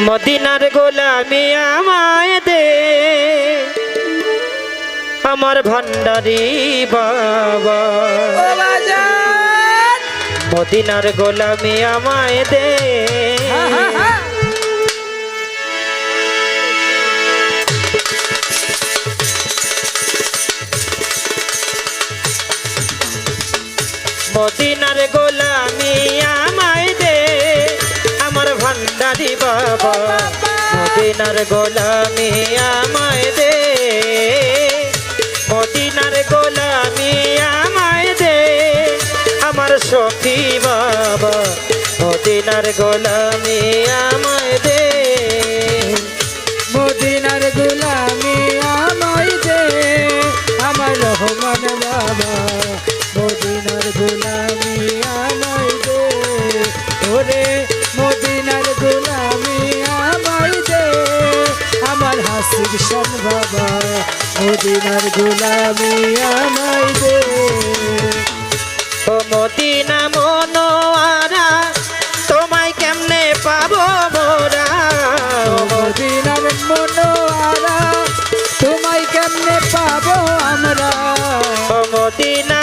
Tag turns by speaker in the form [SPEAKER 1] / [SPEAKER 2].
[SPEAKER 1] মদিনার গোলামি আমায় দে আমার ভান্ডারি বাবা মদিনার গোলামি আমায় দে। মদিনার গোলামি বাবা। মদিনার গোলামি আমায় দে। মদিনার গোলামি আমায় দে। আমার সখী বাবা, মদিনার গোলামি আমায় দে।
[SPEAKER 2] মদিনার গুলামি আমায় দে। আমার রহমান বাবা, মদিনার গুলামি আমায় দে। ওরে মদিনার হাসির শন বাবা মদিনার গুলামি আমায় দে।
[SPEAKER 1] ও মদিনা মনোয়ারা তোমায় কেমনে পাবো মোরা?
[SPEAKER 2] ও মদিনার মনোয়ারা তোমায় কেমনে পাবো আমরা?
[SPEAKER 1] ও মদিনা